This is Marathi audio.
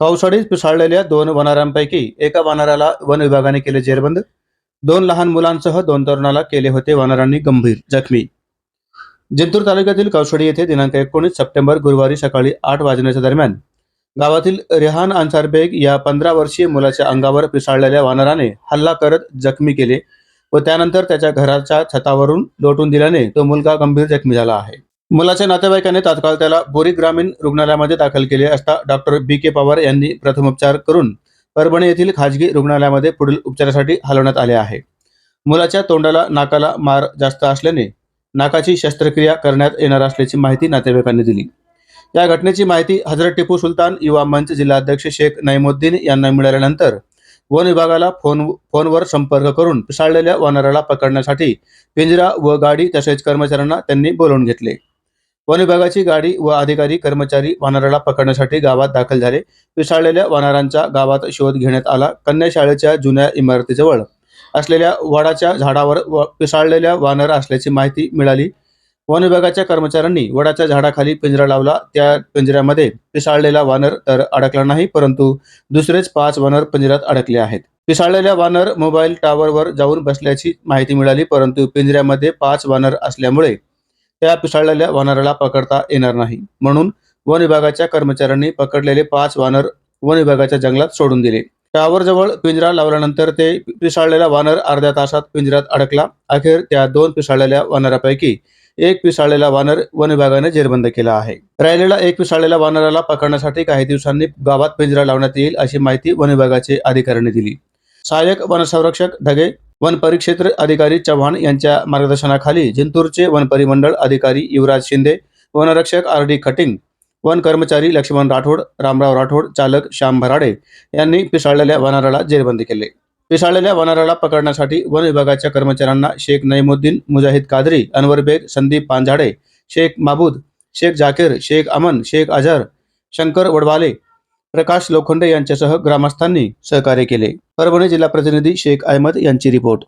पावसाळीत पिसाळलेल्या दोन वनारांपैकी एका वानराला वन विभागाने केले जेरबंद. दोन लहान मुलांसह दोन तरुणाला केले होते वानरांनी गंभीर जखमी. जिंतूर तालुक्यातील कौशडी येथे दिनांक एकोणीस सप्टेंबर गुरुवारी सकाळी आठ वाजण्याच्या दरम्यान गावातील रेहान अन्सार बेग या पंधरा वर्षीय मुलाच्या अंगावर पिसाळलेल्या वानराने हल्ला करत जखमी केले व त्यानंतर त्याच्या घराच्या छतावरून लोटून दिल्याने तो मुलगा गंभीर जखमी झाला आहे. मुलाच्या नातेवाईकांनी तात्काळ त्याला बोरी ग्रामीण रुग्णालयामध्ये दाखल केले असता डॉक्टर बी के पवार यांनी प्रथमोपचार करून परभणी येथील खाजगी रुग्णालयामध्ये पुढील उपचारासाठी हलवण्यात आले आहे. मुलाच्या तोंडाला नाकाला मार जास्त असल्याने नाकाची शस्त्रक्रिया करण्यात येणार असल्याची माहिती नातेवाईकांनी दिली. या घटनेची माहिती हजरत टिपू सुलतान युवा मंच जिल्हाध्यक्ष शेख नईमुद्दीन यांना मिळाल्यानंतर वन विभागाला फोन फोनवर संपर्क करून पिसाळलेल्या वानराला पकडण्यासाठी पिंजरा व गाडी तसेच कर्मचाऱ्यांना त्यांनी बोलवून घेतले. वन विभागाची गाडी व अधिकारी कर्मचारी वानराला पकडण्यासाठी गावात दाखल झाले. पिसाळलेल्या वानरांचा गावात शोध घेण्यात आला. कन्या शाळेच्या जुन्या इमारतीजवळ असलेल्या वडाच्या झाडावर व पिसाळलेल्या वानर असल्याची माहिती मिळाली. वन विभागाच्या कर्मचाऱ्यांनी वडाच्या झाडाखाली पिंजरा लावला. त्या पिंजऱ्यामध्ये पिसाळलेला वानर तर अडकला नाही परंतु दुसरेच पाच वानर पिंजऱ्यात अडकले आहेत. पिसाळलेल्या वानर मोबाईल टॉवरवर जाऊन बसल्याची माहिती मिळाली परंतु पिंजऱ्यामध्ये पाच वानर असल्यामुळे त्या पिसाळलेल्या वानराला पकडता येणार नाही. म्हणून वन विभागाच्या कर्मचाऱ्यांनी पकडलेले पाच वानर वन विभागाच्या जंगलात सोडून दिले. टॉवर जवळ पिंजरा लावल्यानंतर ते पिसाळलेला वानर अर्ध्या तासात पिंजऱ्यात अडकला. अखेर त्या दोन पिसाळलेल्या वानरापैकी एक पिसाळलेला वानर वन विभागाने जेरबंद केला आहे. राहिलेला एक पिसाळलेल्या वानराला पकडण्यासाठी काही दिवसांनी गावात पिंजरा लावण्यात येईल अशी माहिती वन विभागाचे अधिकाऱ्यांनी दिली. सहाय्यक वनसंरक्षक ढगे वन परिक्षेत्र अधिकारी चव्हाण यांच्या मार्गदर्शनाखाली जिंतूरचे वन परिमंडळ अधिकारी युवराज शिंदे वनरक्षक आर डी खटिंग वन कर्मचारी लक्ष्मण राठोड रामराव राठोड चालक श्याम भराडे यांनी पिसाळलेल्या वनाराला जेरबंदी केले. पिसाळलेल्या वनाराला पकडण्यासाठी वन विभागाच्या कर्मचाऱ्यांना शेख नईमुद्दीन मुजाहिद कादरी अनवर बेग संदीप पांझाडे शेख माबूद शेख जाकीर शेख अमन शेख अजहर शंकर वडवाले प्रकाश लोखंडे यांच्यासह ग्रामस्थांनी सहकार्य केले. परभणी जिल्हा प्रतिनिधी शेख अहमद यांची रिपोर्ट.